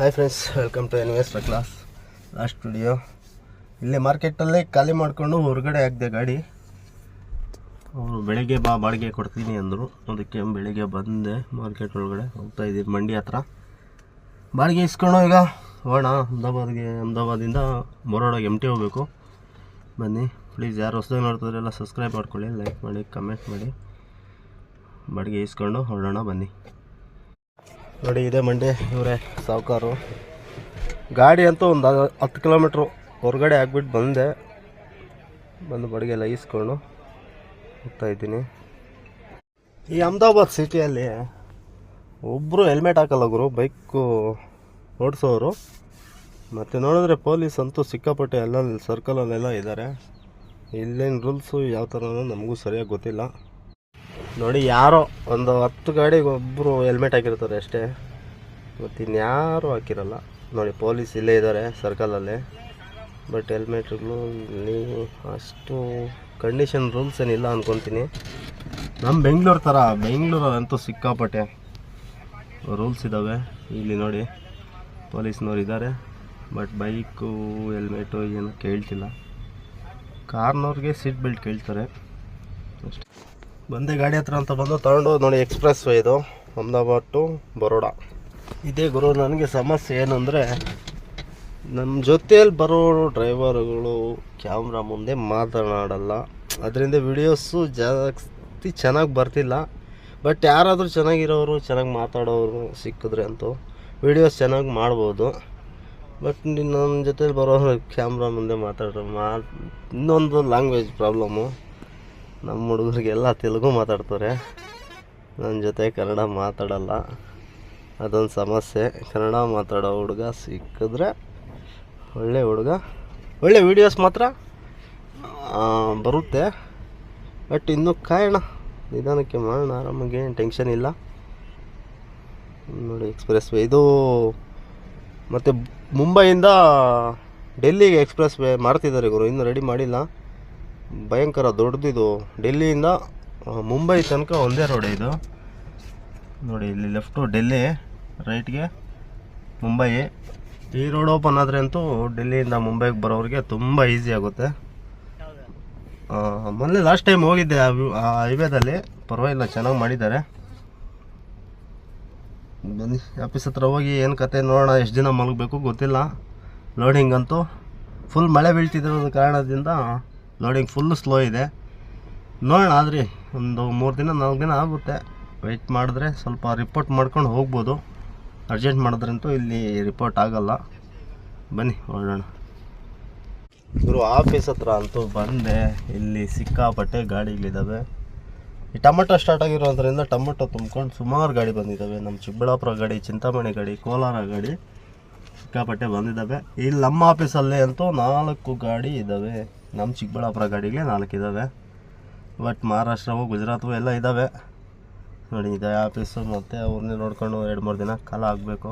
Hi friends welcome to investor class last studio ಇಲ್ಲೇ ಮಾರ್ಕೆಟಲ್ಲೇ ಖಾಲಿ ಮಾಡಿಕೊಂಡು ಹೊರಗಡೆ ಹಾಕಿದೆ ಗಾಡಿ. ಅವರು ಬೆಳಗ್ಗೆ ಬಾ, ಬಾಡಿಗೆ ಕೊಡ್ತೀನಿ ಅಂದರು. ಅದಕ್ಕೆ ಬೆಳಿಗ್ಗೆ ಬಂದೆ ಮಾರ್ಕೆಟ್ ಒಳಗಡೆ. ಹೋಗ್ತಾ ಇದ್ದೀವಿ ಮಂಡಿ ಹತ್ರ. ಬಾಡಿಗೆ ಇಸ್ಕೊಂಡು ಈಗ ಹೋಗೋಣ. ಅಹಮದಾಬಾದ್ಗೆ ಅಹಮದಾಬಾದಿಂದ ಬರೋಡಾಗ ಎಂ ಟಿ ಹೋಗ್ಬೇಕು. ಬನ್ನಿ. ಪ್ಲೀಸ್ ಯಾರು ಹೊಸದಾಗಿ ನೋಡ್ತಿದ್ರೆಲ್ಲ ಸಬ್ಸ್ಕ್ರೈಬ್ ಮಾಡ್ಕೊಳ್ಳಿ ಲೈಕ್ ಮಾಡಿ ಕಮೆಂಟ್ ಮಾಡಿ. ಬಾಡಿಗೆ ಇಸ್ಕೊಂಡು ಹೊರಡೋಣ, ಬನ್ನಿ. ನೋಡಿ, ಇದೆ ಮಂಡಿ, ಇವರೇ ಸಾವುಕಾರು. ಗಾಡಿ ಅಂತೂ ಒಂದು ಹತ್ತು ಕಿಲೋಮೀಟ್ರು ಹೊರಗಡೆ ಹಾಕ್ಬಿಟ್ಟು ಬಂದೆ. ಬಂದು ಬಡಿಗೆ ಎಲ್ಲ ಈಸ್ಕೊಂಡು ಹೋಗ್ತಾ ಇದ್ದೀನಿ. ಈ ಅಹಮದಾಬಾದ್ ಸಿಟಿಯಲ್ಲಿ ಒಬ್ಬರು ಹೆಲ್ಮೆಟ್ ಹಾಕಲ್ಲ ಗುರು, ಬೈಕು ಓಡಿಸೋರು. ಮತ್ತು ನೋಡಿದ್ರೆ ಪೊಲೀಸ್ ಅಂತೂ ಸಿಕ್ಕಾಪಟ್ಟೆ ಎಲ್ಲ ಸರ್ಕಲಲ್ಲೆಲ್ಲ ಇದ್ದಾರೆ. ಇಲ್ಲೇನು ರೂಲ್ಸು ಯಾವ ಥರ ನಮಗೂ ಸರಿಯಾಗಿ ಗೊತ್ತಿಲ್ಲ. ನೋಡಿ, ಯಾರೋ ಒಂದು ಹತ್ತು ಗಾಡಿಗೆ ಒಬ್ಬರು ಹೆಲ್ಮೆಟ್ ಹಾಕಿರ್ತಾರೆ ಅಷ್ಟೇ. ಮತ್ತು ಇನ್ಯಾರು ಹಾಕಿರಲ್ಲ. ನೋಡಿ ಪೊಲೀಸ್ ಇಲ್ಲೇ ಇದ್ದಾರೆ ಸರ್ಕಲಲ್ಲಿ ಬಟ್ ಹೆಲ್ಮೆಟ್ಗಳು ಇಲ್ಲಿ ಅಷ್ಟು ಕಂಡೀಷನ್ ರೂಲ್ಸ್ ಏನಿಲ್ಲ ಅಂದ್ಕೊತೀನಿ ನಮ್ಮ ಬೆಂಗಳೂರು ಥರ ಬೆಂಗಳೂರಲ್ಲಂತೂ ಸಿಕ್ಕಾಪಟ್ಟೆ ರೂಲ್ಸ್ ಇದ್ದಾವೆ ಇಲ್ಲಿ ನೋಡಿ ಪೊಲೀಸ್ನವ್ರು ಇದ್ದಾರೆ ಬಟ್ ಬೈಕು ಹೆಲ್ಮೆಟು ಏನು ಕೇಳ್ತಿಲ್ಲ. ಕಾರ್ನವ್ರಿಗೆ ಸೀಟ್ ಬೆಲ್ಟ್ ಕೇಳ್ತಾರೆ. ಬಂದೆ ಗಾಡಿ ಹತ್ರ ಅಂತ ಬಂದು ತಗೊಂಡು ನೋಡಿ ಎಕ್ಸ್ಪ್ರೆಸ್ ವೇ ಇದು, ಅಹಮದಾಬಾದ್ ಟು ಬರೋಡ. ಇದೇ ಗುರು, ನನಗೆ ಸಮಸ್ಯೆ ಏನಂದರೆ ನಮ್ಮ ಜೊತೆಯಲ್ಲಿ ಬರೋ ಡ್ರೈವರ್ಗಳು ಕ್ಯಾಮ್ರಾ ಮುಂದೆ ಮಾತನಾಡಲ್ಲ. ಅದರಿಂದ ವಿಡಿಯೋಸು ಜಾಸ್ತಿ ಚೆನ್ನಾಗಿ ಬರ್ತಿಲ್ಲ. ಬಟ್ ಯಾರಾದರೂ ಚೆನ್ನಾಗಿರೋರು, ಚೆನ್ನಾಗಿ ಮಾತಾಡೋರು ಸಿಕ್ಕಿದ್ರೆ ಅಂತೂ ವಿಡಿಯೋಸ್ ಚೆನ್ನಾಗಿ ಮಾಡ್ಬೋದು. ಬಟ್ ನನ್ನ ಜೊತೆಲಿ ಬರೋ ಕ್ಯಾಮ್ರಾ ಮುಂದೆ ಮಾತಾಡೋ ಮಾ ಇನ್ನೊಂದು ಲ್ಯಾಂಗ್ವೇಜ್ ಪ್ರಾಬ್ಲಮ್ಮು ನಮ್ಮ ಹುಡುಗರಿಗೆಲ್ಲ ತೆಲುಗು ಮಾತಾಡ್ತಾರೆ. ನನ್ನ ಜೊತೆ ಕನ್ನಡ ಮಾತಾಡಲ್ಲ. ಅದೊಂದು ಸಮಸ್ಯೆ. ಕನ್ನಡ ಮಾತಾಡೋ ಹುಡುಗ ಸಿಕ್ಕಿದ್ರೆ ಒಳ್ಳೆ ಹುಡುಗ, ಒಳ್ಳೆ ವೀಡಿಯೋಸ್ ಮಾತ್ರ ಬರುತ್ತೆ. ಬಟ್ ಇನ್ನೂ ಕಾಯೋಣ ನಿಧಾನಕ್ಕೆ ಮಾಡೋಣ. ಆರಾಮಾಗಿ ಏನು ಟೆನ್ಷನ್ ಇಲ್ಲ. ನೋಡಿ ಎಕ್ಸ್ಪ್ರೆಸ್ ವೇ ಇದು ಮತ್ತು ಮುಂಬೈಯಿಂದ ಡೆಲ್ಲಿಗೆ ಎಕ್ಸ್ಪ್ರೆಸ್ ವೇ ಮಾಡ್ತಿದ್ದಾರೆ ಗುರು. ಇನ್ನೂ ರೆಡಿ ಮಾಡಿಲ್ಲ. ಭಯಂಕರ ದೊಡ್ಡದಿದು ಡೆಲ್ಲಿಯಿಂದ ಮುಂಬೈ ತನಕ ಒಂದೇ ರೋಡ್ ಇದು. ನೋಡಿ, ಇಲ್ಲಿ ಲೆಫ್ಟು ಡೆಲ್ಲಿ ರೈಟ್ಗೆ ಮುಂಬೈ. ಈ ರೋಡ್ ಓಪನ್ ಆದರೆ ಅಂತೂ ಡೆಲ್ಲಿಯಿಂದ ಮುಂಬೈಗೆ ಬರೋರಿಗೆ ತುಂಬ ಈಸಿ ಆಗುತ್ತೆ. ಮೊನ್ನೆ ಲಾಸ್ಟ್ ಟೈಮ್ ಹೋಗಿದ್ದೆ ಆ ಹೈವೇದಲ್ಲಿ ಪರವಾಗಿಲ್ಲ, ಚೆನ್ನಾಗಿ ಮಾಡಿದ್ದಾರೆ. ಬನ್ನಿ ಆಫೀಸ್ ಹತ್ರ ಹೋಗಿ ಏನು ಕತೆ ನೋಡೋಣ, ಎಷ್ಟು ದಿನ ಮಲಗಬೇಕು ಗೊತ್ತಿಲ್ಲ. ಲೋಡಿಂಗ್ ಅಂತೂ ಫುಲ್ ಮಳೆ ಬೀಳ್ತಿದ್ರದ ಕಾರಣದಿಂದ ಲೋಡಿಂಗ್ ಫುಲ್ ಸ್ಲೋ ಇದೆ. ನೋಡೋಣ, ಆದ್ರಿ, ಒಂದು ಮೂರು ದಿನ, ನಾಲ್ಕು ದಿನ ಆಗುತ್ತೆ. ವೆಯ್ಟ್ ಮಾಡಿದ್ರೆ ಸ್ವಲ್ಪ ರಿಪೋರ್ಟ್ ಮಾಡ್ಕೊಂಡು ಹೋಗ್ಬೋದು. ಅರ್ಜೆಂಟ್ ಮಾಡಿದ್ರಂತೂ ಇಲ್ಲಿ ರಿಪೋರ್ಟ್ ಆಗಲ್ಲ. ಬನ್ನಿ ಹೊರಡೋಣ ಇವರು ಆಫೀಸ್ ಹತ್ರ ಅಂತೂ ಬಂದೆ. ಇಲ್ಲಿ ಸಿಕ್ಕಾಪಟ್ಟೆ ಗಾಡಿಗಳಿದ್ದಾವೆ ಈ ಟೊಮೆಟೊ ಸ್ಟಾರ್ಟ್ ಆಗಿರೋದ್ರಿಂದ ಟೊಮೆಟೊ ತುಂಬ್ಕೊಂಡು ಸುಮಾರು ಗಾಡಿ ಬಂದಿದ್ದಾವೆ ನಮ್ಮ ಚಿಕ್ಕಬಳ್ಳಾಪುರ ಗಾಡಿ, ಚಿಂತಾಮಣಿ ಗಾಡಿ, ಕೋಲಾರ ಗಾಡಿ. ಸಿಕ್ಕಾಪಟ್ಟೆ ಬಂದಿದ್ದಾವೆ. ಇಲ್ಲಿ ನಮ್ಮ ಆಫೀಸಲ್ಲೇ ಅಂತೂ ನಾಲ್ಕು ಗಾಡಿ ಇದ್ದಾವೆ. ನಮ್ಮ ಚಿಕ್ಕಬಳ್ಳಾಪುರ ಗಾಡಿಗಳೇ ನಾಲ್ಕು ಇದ್ದಾವೆ. ಬಟ್ ಮಹಾರಾಷ್ಟ್ರವು, ಗುಜರಾತ್ವು ಎಲ್ಲ ಇದ್ದಾವೆ. ನೋಡಿ, ಇದೆ ಆಫೀಸು ಮತ್ತು ಅವ್ರನ್ನೇ ನೋಡ್ಕೊಂಡು ಎರಡು ಮೂರು ದಿನ ಕಾಲ ಆಗಬೇಕು.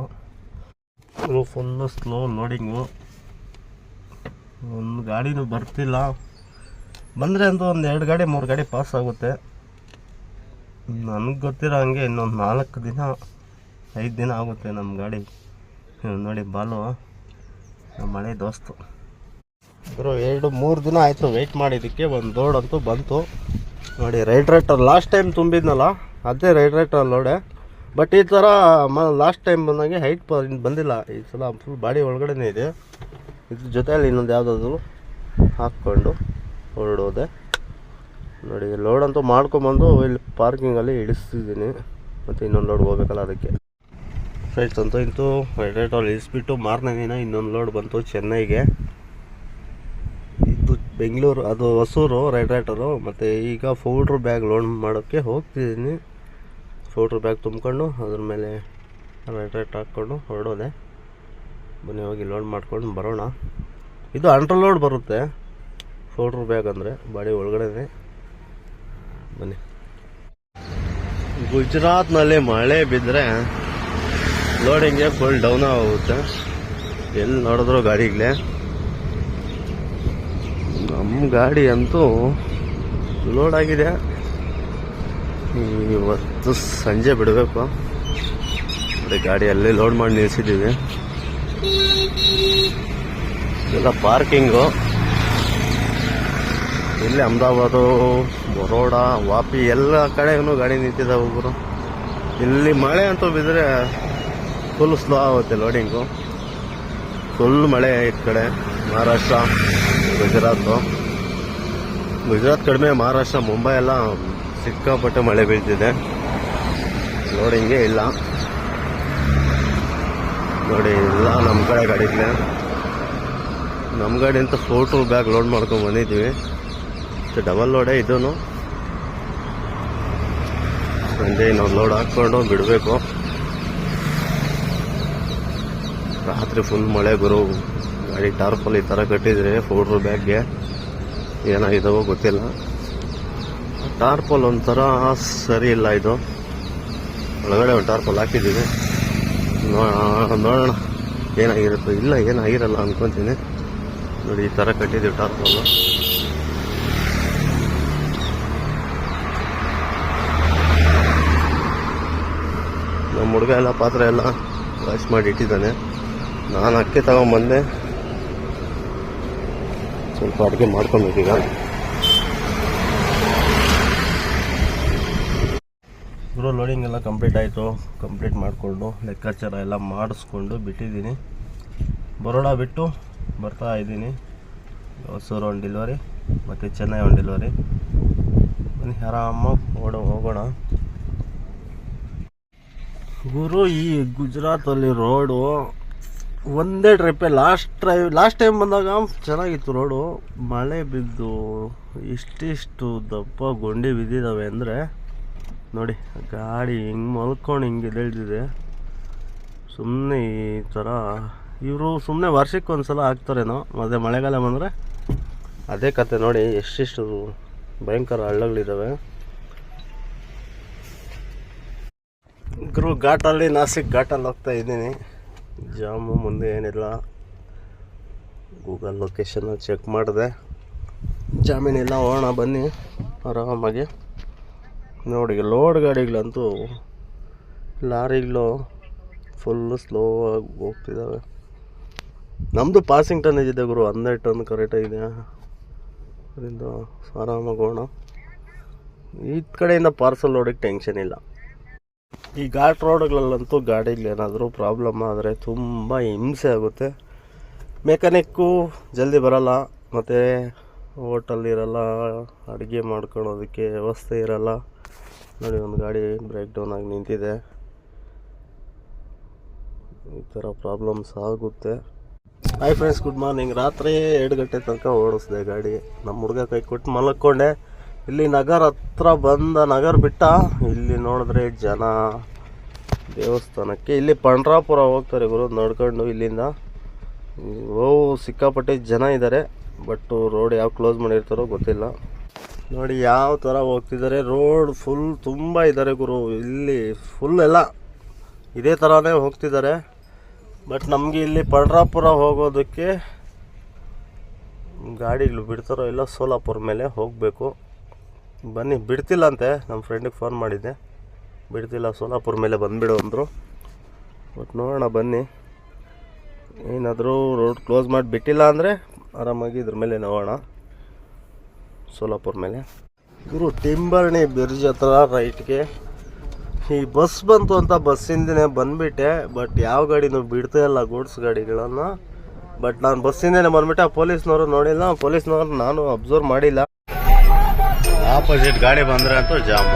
ಫುಲ್ಲು ಸ್ಲೋ ಲೋಡಿಂಗು ಒಂದು ಗಾಡಿನೂ ಬರ್ತಿಲ್ಲ. ಬಂದರೆ ಅಂತೂ ಒಂದು ಎರಡು ಗಾಡಿ, ಮೂರು ಗಾಡಿ ಪಾಸ್ ಆಗುತ್ತೆ. ನನಗೆ ಗೊತ್ತಿರೋ ಹಂಗೆ ಇನ್ನೊಂದು ನಾಲ್ಕು ದಿನ, ಐದು ದಿನ ಆಗುತ್ತೆ ನಮ್ಮ ಗಾಡಿ. ನೋಡಿ ಬಾಲು. ನಮ್ಮ ಮಳೆ ದೋಸ್ತು. ಬರೋ, ಎರಡು, ಮೂರು ದಿನ ಆಯಿತು ವೆಯ್ಟ್ ಮಾಡಿದ್ದಕ್ಕೆ. ಒಂದು ಲೋಡ್ ಅಂತೂ ಬಂತು. ನೋಡಿ ರೈಡ್ ರೈಟರ್ ಲಾಸ್ಟ್ ಟೈಮ್ ತುಂಬಿದ್ನಲ್ಲ, ಅದೇ ರೈಡ್ ರೈಟರ್ ಲೋಡೆ. ಬಟ್ ಈ ಥರ ಮ ಲಾಸ್ಟ್ ಟೈಮ್ ಬಂದಂಗೆ ಹೈಟ್ ಬಂದಿಲ್ಲ. ಈ ಸಲ ಫುಲ್ ಬಾಡಿ ಒಳಗಡೆನೇ ಇದೆ. ಇದ್ರ ಜೊತೆಯಲ್ಲಿ ಇನ್ನೊಂದು ಯಾವುದಾದ್ರು ಹಾಕ್ಕೊಂಡು ಹೊರಡೋದೆ. ನೋಡಿ ಲೋಡ್ ಅಂತೂ ಮಾಡ್ಕೊಂಬಂದು ಇಲ್ಲಿ ಪಾರ್ಕಿಂಗಲ್ಲಿ ಇಳಿಸ್ತಿದ್ದೀನಿ. ಮತ್ತು ಇನ್ನೊಂದು ಲೋಡ್ ಹೋಗ್ಬೇಕಲ್ಲ ಅದಕ್ಕೆ. ಫ್ರೆಂಡ್ಸ್, ಅಂತೂ ಇಂತೂ ಆಲ್ ಇಳಿಸ್ಬಿಟ್ಟು ಮಾರನೇ ದಿನ ಇನ್ನೊಂದು ಲೋಡ್ ಬಂತು ಚೆನ್ನೈಗೆ. ಇದು ಬೆಂಗಳೂರು, ಅದು ಹೊಸೂರು ರೈಡ್ ರೈಟರು ಮತ್ತು ಈಗ ಫೌಡ್ರ್ ಬ್ಯಾಗ್ ಲೋಡ್ ಮಾಡೋಕ್ಕೆ ಹೋಗ್ತಿದ್ದೀನಿ. ಫೌಡ್ರ್ ಬ್ಯಾಗ್ ತುಂಬಿಕೊಂಡು ಅದ್ರ ಮೇಲೆ ರೈಡ್ ರೈಟ್ ಹಾಕ್ಕೊಂಡು ಹೊರಡೋದೆ. ಬನ್ನಿ, ಹೋಗಿ ಲೋಡ್ ಮಾಡ್ಕೊಂಡು ಬರೋಣ. ಇದು ಅಂಡರ್ ಲೋಡ್ ಬರುತ್ತೆ. ಫೌಡ್ರ್ ಬ್ಯಾಗ್ ಅಂದರೆ ಬಾಡಿ ಒಳಗಡೆನೆ. ಬನ್ನಿ. ಗುಜರಾತ್ನಲ್ಲಿ ಮಳೆ ಬಿದ್ದರೆ ಲೋಡಿಂಗ್ಗೆ ಫುಲ್ ಡೌನ್ ಆಗುತ್ತೆ. ಎಲ್ಲಿ ನೋಡಿದ್ರು ಗಾಡಿಗಳೇ ನಮ್ಮ ಗಾಡಿ ಅಂತೂ ಲೋಡ್ ಆಗಿದೆ. ಇವತ್ತು ಸಂಜೆ ಬಿಡಬೇಕು. ಅದೇ ಗಾಡಿ ಅಲ್ಲೇ ಲೋಡ್ ಮಾಡಿ ನಿಲ್ಸಿದ್ದೀವಿ. ಎಲ್ಲ ಪಾರ್ಕಿಂಗು ಇಲ್ಲಿ ಅಹಮದಾಬಾದು, ಬರೋಡ, ವಾಪಿ, ಎಲ್ಲ ಕಡೆಗೂ ಗಾಡಿ ನಿಂತಿದ್ದಾವೆ ಒಬ್ಬರು ಇಲ್ಲಿ ಮಳೆ ಅಂತೂ ಬಿದ್ದರೆ ಫುಲ್ ಸ್ಲೋ ಆಗುತ್ತೆ ಲೋಡಿಂಗು ಫುಲ್ ಮಳೆ ಈ ಕಡೆ. ಮಹಾರಾಷ್ಟ್ರ ಗುಜರಾತು ಗುಜರಾತ್ ಕಡಿಮೆ ಮಹಾರಾಷ್ಟ್ರ ಮುಂಬೈ ಎಲ್ಲ ಸಿಕ್ಕಾಪಟ್ಟೆ ಮಳೆ ಬೀಳ್ತಿದೆ. ಲೋಡಿಂಗೇ ಇಲ್ಲ. ನೋಡಿ ಇಲ್ಲ ನಮ್ಮ ಕಡೆ ಗಾಡಿಗೆ ನಮ್ಮ ಗಾಡಿ ಅಂತ ಫೋಟೋ ಬ್ಯಾಗ್ ಲೋಡ್ ಮಾಡ್ಕೊಂಡು ಬಂದಿದ್ದೀವಿ. ಡಬಲ್ ಲೋಡೇ ಇದೂ ಸಂಜೆ ಇನ್ನೊಂದು ಲೋಡ್ ಹಾಕ್ಕೊಂಡು ಬಿಡಬೇಕು. ರಾತ್ರಿ ಫುಲ್ ಮಳೆ ಗುರು. ಗಾಡಿ ಟಾರ್ಪಲ್ ಈ ಥರ ಕಟ್ಟಿದ್ರೆ ಫೋಟ್ರ್ ಬ್ಯಾಗ್ಗೆ ಏನಾಗಿದಾವೋ ಗೊತ್ತಿಲ್ಲ. ಟಾರ್ಪಲ್ ಒಂಥರ ಸರಿ ಇಲ್ಲ ಇದು. ಒಳಗಡೆ ಒಂದು ಟಾರ್ಪಲ್ ಹಾಕಿದ್ದೀವಿ. ನೋಡೋಣ. ಏನಾಗಿರುತ್ತೋ ಇಲ್ಲ, ಏನಾಗಿರಲ್ಲ ಅಂದ್ಕೊತೀನಿ ನೋಡಿ, ಈ ಥರ ಕಟ್ಟಿದ್ದೀವಿ ಟಾರ್ಪಲ್ಲು ನಮ್ಮ ಹುಡುಗ ಎಲ್ಲ ಪಾತ್ರೆ ಎಲ್ಲ ವಾಶ್ ಮಾಡಿ ಇಟ್ಟಿದ್ದಾನೆ. ನಾನು ಅಕ್ಕಿ ತಗೊಂಬಂದೆ. ಸ್ವಲ್ಪ ಅಡುಗೆ ಮಾಡ್ಕೊಬೇಕೀಗ. ಗುರು ಲೋಡಿಂಗ್ ಎಲ್ಲ ಕಂಪ್ಲೀಟ್ ಆಯಿತು. ಕಂಪ್ಲೀಟ್ ಮಾಡಿಕೊಂಡು, ಲೆಕ್ಕಾಚಾರ ಎಲ್ಲ ಮಾಡಿಸ್ಕೊಂಡು ಬಿಟ್ಟಿದ್ದೀನಿ. ಬರೋಡ ಬಿಟ್ಟು ಬರ್ತಾ ಇದ್ದೀನಿ. ಹೊಸೂರು ಒಂದು ಡೆಲಿವರಿ ಮತ್ತು ಚೆನ್ನೈ ಒಂದು ಡೆಲಿವರಿ ಬನ್ನಿ, ಆರಾಮಾಗಿ ಓಡೋ, ಹೋಗೋಣ. ಗುರು, ಈ ಗುಜರಾತಲ್ಲಿ ರೋಡು ಒಂದೇ ಟ್ರಿಪ್ಪೇ ಲಾಸ್ಟ್ ಡ್ರೈವ್ ಲಾಸ್ಟ್ ಟೈಮ್ ಬಂದಾಗ ಚೆನ್ನಾಗಿತ್ತು ರೋಡು ಮಳೆ ಬಿದ್ದು ಇಷ್ಟಿಷ್ಟು ದಪ್ಪ ಗುಂಡಿ ಬಿದ್ದಿದ್ದಾವೆ ಅಂದರೆ, ನೋಡಿ ಗಾಡಿ ಹಿಂಗೆ ಮಲ್ಕೊಂಡು ಹಿಂಗೆ ಎದ್ದೇಳ್ತಿದೆ. ಸುಮ್ಮನೆ ಈ ಥರ ಇವರು ಸುಮ್ಮನೆ ವರ್ಷಕ್ಕೆ ಒಂದು ಸಲ ಹಾಕ್ತಾರೇನೋ ಮತ್ತು ಮಳೆಗಾಲ ಬಂದರೆ. ಅದೇ ಕತೆ ನೋಡಿ, ಎಷ್ಟಿಷ್ಟು ಭಯಂಕರ ಹಳ್ಳಗಳಿದ್ದಾವೆ ಗುರು ಘಾಟಲ್ಲಿ ನಾಸಿಕ್ ಘಾಟಲ್ಲಿ ಹೋಗ್ತಾ ಇದ್ದೀನಿ. ಜಾಮು ಮುಂದೆ ಏನಿಲ್ಲ. ಗೂಗಲ್ ಲೊಕೇಶನ್ ಚೆಕ್ ಮಾಡಿದೆ. ಜಾಮೀನಿಲ್ಲ ಹೋಗೋಣ, ಬನ್ನಿ. ಆರಾಮಾಗಿ. ನೋಡಿ ಲೋಡ್ ಗಾಡಿಗಳಂತೂ ಲಾರಿಗಳು ಫುಲ್ಲು ಸ್ಲೋ ಆಗಿ ಹೋಗ್ತಿದ್ದಾವೆ ನಮ್ಮದು ಪಾಸಿಂಗ್ ಟನ್ ಇದೆ ಗುರು, ಹನ್ನೆರಡು ಟನ್ ಕರೆಕ್ಟಾಗಿದೆ ಅದರಿಂದ ಆರಾಮಾಗಿ ಹೋಗೋಣ. ಈ ಕಡೆಯಿಂದ ಪಾರ್ಸಲ್ ನೋಡೋಕ್ಕೆ ಟೆನ್ಷನ್ ಇಲ್ಲ. ಈ ಘಾಟ್ ರೋಡ್ಗಳಲ್ಲಂತೂ ಗಾಡಿಗಳೇನಾದರೂ ಪ್ರಾಬ್ಲಮ್ ಆದರೆ ತುಂಬ ಹಿಂಸೆ ಆಗುತ್ತೆ. ಮೆಕ್ಯಾನಿಕ್ಕು ಜಲ್ದಿ ಬರಲ್ಲ, ಮತ್ತು ಹೋಟಲ್ ಇರಲ್ಲ ಅಡುಗೆ ಮಾಡ್ಕೊಳೋದಕ್ಕೆ ವ್ಯವಸ್ಥೆ ಇರಲ್ಲ. ನೋಡಿ, ಒಂದು ಗಾಡಿ ಬ್ರೇಕ್ ಡೌನ್ ಆಗಿ ನಿಂತಿದೆ. ಈ ಥರ ಪ್ರಾಬ್ಲಮ್ಸ್ ಆಗುತ್ತೆ. ಹಾಯ್ ಫ್ರೆಂಡ್ಸ್ ಗುಡ್ ಮಾರ್ನಿಂಗ್ ರಾತ್ರಿ ಎರಡು ಗಂಟೆ ತನಕ ಓಡಿಸ್ದೆ ಗಾಡಿ. ನಮ್ಮ ಹುಡುಗ ಕೈ ಕೊಟ್ಟು ಮಲಕ್ಕೊಂಡೆ ಇಲ್ಲಿ ನಗರ ಹತ್ರ ಬಂದ ನಗರ ಬಿಟ್ಟ ಇಲ್ಲಿ ನೋಡಿದ್ರೆ ಜನ ದೇವಸ್ಥಾನಕ್ಕೆ. ಇಲ್ಲಿ ಪಂಡ್ರಾಪುರ ಹೋಗ್ತಾರೆ ಗುರು, ನೋಡ್ಕೊಂಡು ಇಲ್ಲಿಂದ. ಓ, ಸಿಕ್ಕಾಪಟ್ಟೆ ಜನ ಇದ್ದಾರೆ ಬಟ್ ರೋಡ್ ಯಾವ ಕ್ಲೋಸ್ ಮಾಡಿರ್ತಾರೋ ಗೊತ್ತಿಲ್ಲ. ನೋಡಿ ಯಾವ ಥರ ಹೋಗ್ತಿದ್ದಾರೆ ರೋಡ್ ಫುಲ್ ತುಂಬ ಇದ್ದಾರೆ ಗುರು. ಇಲ್ಲಿ ಫುಲ್ ಎಲ್ಲ ಇದೇ ಥರನೇ ಹೋಗ್ತಿದ್ದಾರೆ ಬಟ್ ನಮಗೆ ಇಲ್ಲಿ ಪಂಡ್ರಾಪುರ ಹೋಗೋದಕ್ಕೆ ಗಾಡಿಗಳು ಬಿಡ್ತಾರೋ ಇಲ್ಲ ಸೋಲಾಪುರ ಮೇಲೆ ಹೋಗಬೇಕು. ಬನ್ನಿ, ಬಿಡ್ತಿಲ್ಲ ಅಂತೆ. ನಮ್ಮ ಫ್ರೆಂಡಿಗೆ ಫೋನ್ ಮಾಡಿದ್ದೆ. ಬಿಡ್ತಿಲ್ಲ, ಸೋಲಾಪುರ ಮೇಲೆ ಬಂದುಬಿಡು ಅಂದರು. ಬಟ್ ನೋಡೋಣ, ಬನ್ನಿ. ಏನಾದರೂ ರೋಡ್ ಕ್ಲೋಸ್ ಮಾಡಿ ಬಿಟ್ಟಿಲ್ಲ ಅಂದರೆ ಆರಾಮಾಗಿ ಇದ್ರ ಮೇಲೆ ನೋಡೋಣ. ಸೋಲಾಪುರ ಮೇಲೆ. ಗುರು ಟಿಂಬರ್ಣಿ ಬ್ರಿಡ್ಜ್ ಹತ್ರ ರೈಟ್ಗೆ ಈ ಬಸ್ ಬಂತು ಅಂತ ಬಸ್ಸಿಂದನೇ ಬಂದುಬಿಟ್ಟೆ. ಬಟ್ ಯಾವ ಗಾಡಿನೂ ಬಿಡ್ತಾ ಇಲ್ಲ ಗೂಡ್ಸ್ ಗಾಡಿಗಳನ್ನು. ಬಟ್ ನಾನು ಬಸ್ಸಿಂದನೇ ಬಂದುಬಿಟ್ಟೆ. ಆ ಪೊಲೀಸ್ನವರು ನೋಡಿಲ್ಲ. ಪೊಲೀಸ್ನವ್ರು ನಾನು ಅಬ್ಸರ್ವ್ ಮಾಡಿಲ್ಲ. ಆಪೋಸಿಟ್ ಗಾಡಿ ಬಂದ್ರೆ ಅಂತೂ ಜಾಮ್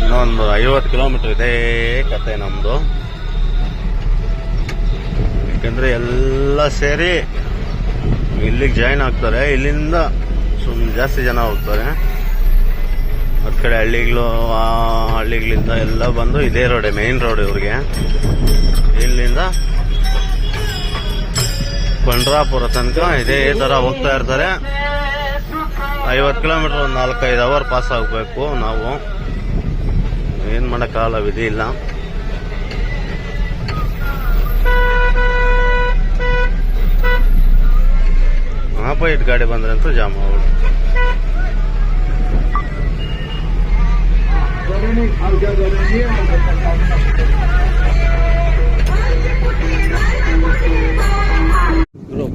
ಇನ್ನೊಂದು ಐವತ್ತು ಕಿಲೋಮೀಟರ್ ಇದೆ, ಕತೆ ನಮ್ಮದು ಯಾಕಂದ್ರೆ ಎಲ್ಲ ಸೇರಿ ಇಲ್ಲಿಗೆ ಜಾಯಿನ್ ಆಗ್ತಾರೆ. ಇಲ್ಲಿಂದ ಸುಮ್ ಜಾಸ್ತಿ ಜನ ಹೋಗ್ತಾರೆ. ಅದ್ ಕಡೆ ಹಳ್ಳಿಗಳು ಆ ಹಳ್ಳಿಗಳಿಂದ ಎಲ್ಲ ಬಂದು ಇದೇ ರೋಡೆ ಮೇನ್ ರೋಡ್ ಇವ್ರಿಗೆ. ಇಲ್ಲಿಂದ ಪಂಡ್ರಾಪುರ ತನಕ ಇದೇ ತರ ಹೋಗ್ತಾ ಇರ್ತಾರೆ. ಐವತ್ತು ಕಿಲೋಮೀಟರ್ ಒಂದು ನಾಲ್ಕೈದು ಅವರ್ ಪಾಸ್ ಆಗಬೇಕು ನಾವು. ಏನು ಮಾಡೋಕ್ಕಾಗಲ್ಲ ವಿಧಿ ಇಲ್ಲ. ಆಪೋಸಿಟ್ ಗಾಡಿ ಬಂದ್ರೆ ಅಂತೂ ಜಾಮ್ ಆಗ್ಬಿಡು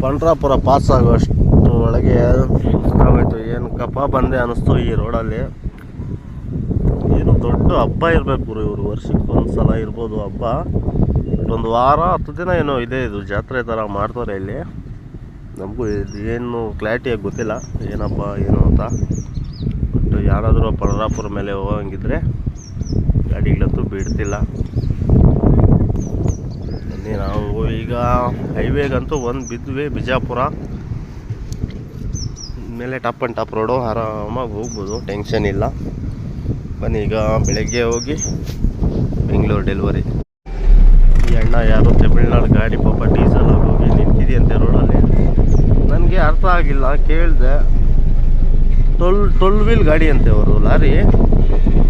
ಪಂಡ್ರಾಪುರ ಪಾಸ್ ಆಗೋಷ್ಟು ಒಳಗೆ ಸುಸ್ತಾಗೋಯ್ತು ಏನು ಕಪ ಬಂದೆ ಅನ್ನಿಸ್ತು ಈ ರೋಡಲ್ಲಿ. ಏನು ದೊಡ್ಡ ಹಬ್ಬ ಇರಬೇಕು ಇವರು. ವರ್ಷಕ್ಕೆ ಒಂದು ಸಲ ಇರ್ಬೋದು ಹಬ್ಬ. ಒಂದು ವಾರ, ಹತ್ತು ದಿನ ಏನೋ ಇದೆ ಇದು ಜಾತ್ರೆ ಥರ ಮಾಡ್ತಾರೆ ಇಲ್ಲಿ. ನಮಗೂ ಏನು ಕ್ಲಾರಿಟಿಯಾಗಿ ಗೊತ್ತಿಲ್ಲ. ಏನಪ್ಪ, ಏನು ಅಂತ. ಬಟ್ ಯಾರಾದರೂ ಪಂಡ್ರಾಪುರ ಮೇಲೆ ಹೋಗಂಗಿದ್ರೆ ಗಾಡಿಗಳಂತೂ ಬಿಡ್ತಿಲ್ಲ ಬನ್ನಿ ನಾವು ಈಗ ಹೈವೇಗಂತೂ ಒಂದು ಬಿದ್ವಿ ಬಿಜಾಪುರ. ಮೇಲೆ ಟಾಪ್ ಆ್ಯಂಡ್ ಟಾಪ್ ರೋಡು, ಆರಾಮಾಗಿ ಹೋಗ್ಬೋದು, ಟೆನ್ಷನ್ ಇಲ್ಲ. ಬನ್ನಿ, ಈಗ ಬೆಳಗ್ಗೆ ಹೋಗಿ ಬೆಂಗಳೂರು ಡೆಲಿವರಿ. ಈ ಅಣ್ಣ ಯಾರು, ತಮಿಳ್ನಾಡು ಗಾಡಿ ಪಾಪ ಡೀಸೆಲ್ ಹೋಗಿ ನಿಂತಿದೆಯಂತೆ ರೋಡಲ್ಲಿ. ನನಗೆ ಅರ್ಥ ಆಗಿಲ್ಲ, ಕೇಳಿದೆ. ಟ್ವೆಲ್ ವೀಲ್ ಗಾಡಿ ಅಂತೆ ಅವರು, ಲಾರಿ.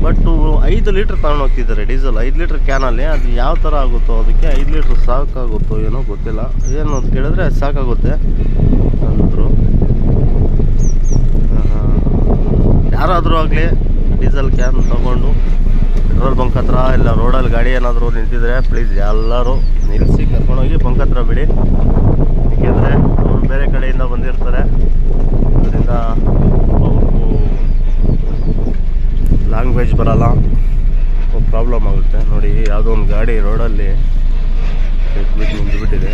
ಬಟ್ ಐದು ಲೀಟ್ರ್ ತಗೊಂಡು ಹೋಗ್ತಿದ್ದಾರೆ ಡೀಸೆಲ್ ಐದು ಲೀಟ್ರ್ ಕ್ಯಾನಲ್ಲಿ ಅದು ಯಾವ ಥರ ಆಗುತ್ತೋ ಅದಕ್ಕೆ ಐದು ಲೀಟ್ರ್ ಸಾಕಾಗುತ್ತೋ ಏನೋ ಗೊತ್ತಿಲ್ಲ. ಏನು ಅಂತ ಕೇಳಿದ್ರೆ ಸಾಕಾಗುತ್ತೆ ಅಂದರು. ಯಾರಾದರೂ ಆಗಲಿ ಡೀಸೆಲ್ ಕ್ಯಾನ್ ತಗೊಂಡು ಪೆಟ್ರೋಲ್ ಬಂಕ್ ಹತ್ರ ಇಲ್ಲ ರೋಡಲ್ಲಿ ಗಾಡಿ ಏನಾದರೂ ನಿಂತಿದ್ರೆ ಪ್ಲೀಸ್ ಎಲ್ಲರೂ ನಿಲ್ಲಿಸಿ ಕರ್ಕೊಂಡೋಗಿ ಬಂಕ್ ಹತ್ರ ಬಿಡಿ. ಏಕೆಂದರೆ ಅವರು ಬೇರೆ ಕಡೆಯಿಂದ ಬಂದಿರ್ತಾರೆ. ಅದರಿಂದ ಲ್ಯಾಂಗ್ವೇಜ್ ಬರಲ್ಲ. ಪ್ರಾಬ್ಲಮ್ ಆಗುತ್ತೆ. ನೋಡಿ ಯಾವುದೋ ಒಂದು ಗಾಡಿ ರೋಡಲ್ಲಿ ಬಿಟ್ಟು ನಿಂತುಬಿಟ್ಟಿದೆ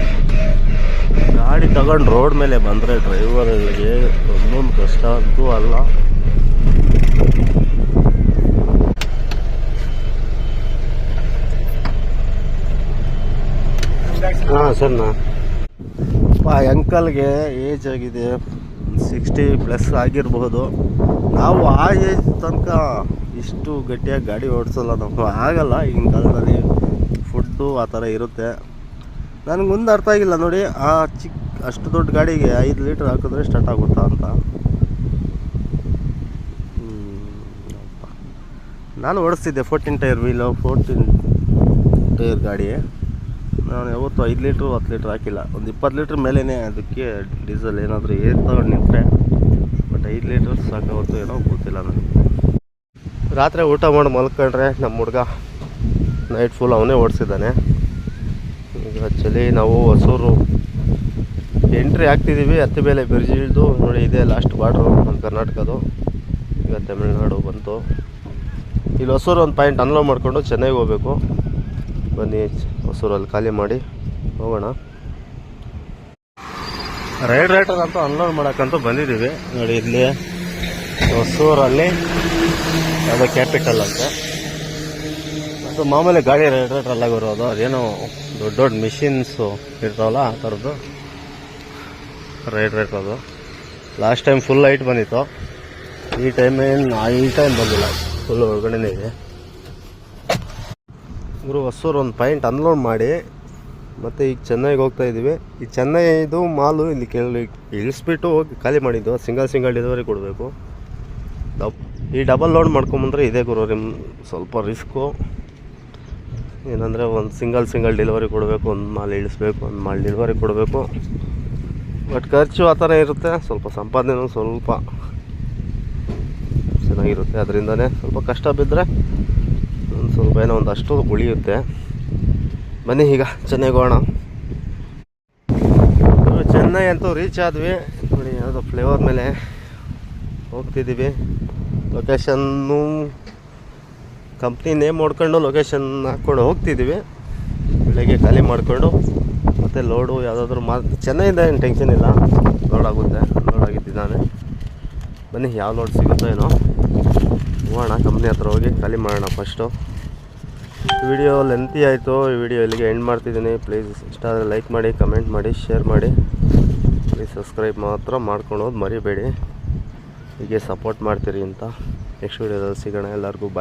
ಗಾಡಿ ತಗೊಂಡು ರೋಡ್ ಮೇಲೆ ಬಂದರೆ ಡ್ರೈವರ್ಗಳಿಗೆ ಒಂದೊಂದು ಕಷ್ಟ ಅಂತೂ ಅಲ್ಲ. ಹಾಂ ಸರ್ ನಾ. ಅಂಕಲ್ಗೆ ಏಜ್ ಆಗಿದೆ. ಸಿಕ್ಸ್ಟಿ ಪ್ಲಸ್ ಆಗಿರಬಹುದು ನಾವು ಆ ಏಜ್ ತನಕ ಇಷ್ಟು ಗಟ್ಟಿಯಾಗಿ ಗಾಡಿ ಓಡಿಸಲ್ಲ ನಾವು. ಆಗಲ್ಲ, ಈಗಿನ ಕಾಲದಲ್ಲಿ ಫುಡ್ಡು ಆ ಥರ ಇರುತ್ತೆ. ನನಗೆ ಮುಂದೆ ಅರ್ಥ ಆಗಿಲ್ಲ ನೋಡಿ, ಆ ಚಿಕ್ಕ ಅಷ್ಟು ದೊಡ್ಡ ಗಾಡಿಗೆ ಐದು ಲೀಟ್ರ್ ಹಾಕಿದ್ರೆ ಸ್ಟಾರ್ಟ್ ಆಗುತ್ತಾ ಅಂತ. ನಾನು ಓಡಿಸ್ತಿದ್ದೆ fourteen tyre wheel fourteen tyre ಗಾಡಿ. ನಾನು ಯಾವತ್ತೂ ಐದು ಲೀಟ್ರು, ಹತ್ತು ಲೀಟ್ರ್ ಹಾಕಿಲ್ಲ. ಒಂದು ಇಪ್ಪತ್ತು ಲೀಟ್ರ್ ಮೇಲೇ ಅದಕ್ಕೆ ಡೀಸೆಲ್ ಏನಾದರೂ ಏರ್ ತಗೊಂಡು ನಿಂತರೆ, ಬಟ್ ಐದು ಲೀಟರ್ ಸಾಕಾಗುತ್ತೋ ಏನೋ ಗೊತ್ತಿಲ್ಲ ನನಗೆ. ರಾತ್ರಿ ಊಟ ಮಾಡಿ ಮಲ್ಕೊಂಡ್ರೆ ನಮ್ಮ ಹುಡುಗ ನೈಟ್ ಫುಲ್ ಅವನೇ ಓಡಿಸಿದ್ದಾನೆ. ಈಗ ಆ್ಯಕ್ಚುಲಿ ನಾವು ಹೊಸೂರು ಎಂಟ್ರಿ ಹಾಕ್ತಿದ್ದೀವಿ ಹತ್ತಿ ಮೇಲೆ ಬ್ರಿಡ್ಜ್ ಇಳಿದು, ನೋಡಿ ಇದೆ ಲಾಸ್ಟ್ ಬಾರ್ಡ್ರು ನಮ್ಮ ಕರ್ನಾಟಕದು ಈಗ ತಮಿಳ್ನಾಡು ಬಂತು. ಇಲ್ಲಿ ಹೊಸೂರು ಒಂದು ಪಾಯಿಂಟ್ ಅನ್ಲೋ ಮಾಡಿಕೊಂಡು ಚೆನ್ನೈಗೆ ಹೋಗ್ಬೇಕು. ಬನ್ನಿ ಹೊಸೂರಲ್ಲಿ ಖಾಲಿ ಮಾಡಿ ಹೋಗೋಣ. ರೈಡ್ ರೈಟರ್ ಅಂತ ಅನ್ಲೋಡ್ ಮಾಡೋಕ್ಕಂತೂ ಬಂದಿದ್ದೀವಿ. ನೋಡಿ ಇಲ್ಲಿ ಹೊಸೂರಲ್ಲಿ ಅದು ಕ್ಯಾಪಿಟಲ್ ಅಂತ. ಅದು ಮಾಮೂಲಿ ಗಾಡಿ ರೈಡ್ ರೈಟರ್ ಅಲ್ಲ ಬರೋದು ಅದೇನೋ ದೊಡ್ಡ ದೊಡ್ಡ ಮಿಷಿನ್ಸು ಇರ್ತಾವಲ್ಲ ಆ ಥರದ್ದು. ರೈಡ್ ರೈಟರ್ ಅದು. ಲಾಸ್ಟ್ ಟೈಮ್ ಫುಲ್ ಲೈಟ್ ಬಂದಿತ್ತು. ಈ ಟೈಮ್ ಏನು, ಈ ಟೈಮ್ ಬಂದಿಲ್ಲ. ಫುಲ್ ಒಳಗಡೆನೇ ಇದೆ. ಗುರು ಹೊಸೂರು ಒಂದು ಪಾಯಿಂಟ್ ಅನ್ಲೋಡ್ ಮಾಡಿ ಮತ್ತು ಈಗ ಚೆನ್ನೈಗೆ ಹೋಗ್ತಾ ಇದ್ದೀವಿ ಈ ಚೆನ್ನೈದು ಮಾಲು ಇಲ್ಲಿ ಕೇಳಿ, ಇಳಿಸ್ಬಿಟ್ಟು ಹೋಗಿ ಖಾಲಿ ಮಾಡಿದ್ದು ಸಿಂಗಲ್ ಸಿಂಗಲ್ ಡೆಲಿವರಿ ಕೊಡಬೇಕು. ಡಬ್, ಈ ಡಬಲ್ ಲೋಡ್ ಮಾಡ್ಕೊಂಬಂದ್ರೆ ಇದೇ ಗುರು ನಿಮ್ಮ ಸ್ವಲ್ಪ ರಿಸ್ಕು ಏನಂದರೆ ಒಂದು ಸಿಂಗಲ್ ಸಿಂಗಲ್ ಡೆಲಿವರಿ ಕೊಡಬೇಕು, ಒಂದು ಮಾಲು ಇಳಿಸ್ಬೇಕು, ಒಂದು ಮಾಲ್ ಡೆಲಿವರಿ ಕೊಡಬೇಕು. ಬಟ್ ಖರ್ಚು ಆ ಥರ ಇರುತ್ತೆ, ಸ್ವಲ್ಪ ಸಂಪಾದನೆನೂ ಸ್ವಲ್ಪ ಚೆನ್ನಾಗಿರುತ್ತೆ. ಅದರಿಂದನೇ ಸ್ವಲ್ಪ ಕಷ್ಟ ಬಿದ್ದರೆ ಒಂದು ಸ್ವಲ್ಪ ಏನೋ ಒಂದು ಅಷ್ಟು ಉಳಿಯುತ್ತೆ. ಬನ್ನಿ ಈಗ ಚೆನ್ನೈಗೆ ಹೋಗೋಣ ಚೆನ್ನೈ ಅಂತೂ ರೀಚ್ ಆದ್ವಿ. ನೋಡಿ, ಯಾವುದೋ ಫ್ಲೇವರ್ ಮೇಲೆ ಹೋಗ್ತಿದ್ದೀವಿ. ಲೊಕೇಶನ್ನು ಕಂಪ್ನಿ ನೇಮ್ ನೋಡ್ಕೊಂಡು ಲೊಕೇಶನ್ ಹಾಕ್ಕೊಂಡು ಹೋಗ್ತಿದ್ದೀವಿ. ಬೆಳಗ್ಗೆ ಖಾಲಿ ಮಾಡಿಕೊಂಡು, ಮತ್ತು ಲೋಡು ಯಾವುದಾದ್ರೂ ಮಾ ಚೆನ್ನೈಯಿಂದ ಏನು ಟೆನ್ಷನ್ ಇಲ್ಲ. ಲೋಡ್ ಆಗುತ್ತೆ ಲೋಡ್ ಆಗಿದ್ದಿದ್ದಾನೆ ಬನ್ನಿ, ಯಾವ ಲೋಡ್ ಸಿಗುತ್ತೋ ಏನೋ. ಹೋಗೋಣ ಕಂಪ್ನಿ ಹತ್ರ ಹೋಗಿ ಖಾಲಿ ಮಾಡೋಣ ಫಸ್ಟು ವಿಡಿಯೋ ಲೆಂತಿ ಆಯಿತು, ಈ ವಿಡಿಯೋ ಇಲ್ಲಿಗೆ ಎಂಡ್ ಮಾಡ್ತಿದ್ದೀನಿ. ಪ್ಲೀಸ್ ಇಷ್ಟ ಆದರೆ ಲೈಕ್ ಮಾಡಿ ಕಮೆಂಟ್ ಮಾಡಿ ಶೇರ್ ಮಾಡಿ. ಪ್ಲೀಸ್ ಸಬ್ಸ್ಕ್ರೈಬ್ ಮಾತ್ರ ಮಾಡ್ಕೊಳೋದು ಮರಿಬೇಡಿ. ಹೀಗೆ ಸಪೋರ್ಟ್ ಮಾಡ್ತೀರಿ ಅಂತ. ನೆಕ್ಸ್ಟ್ ವಿಡಿಯೋದಲ್ಲಿ ಸಿಗೋಣ. ಎಲ್ಲರಿಗೂ ಬಾಯ್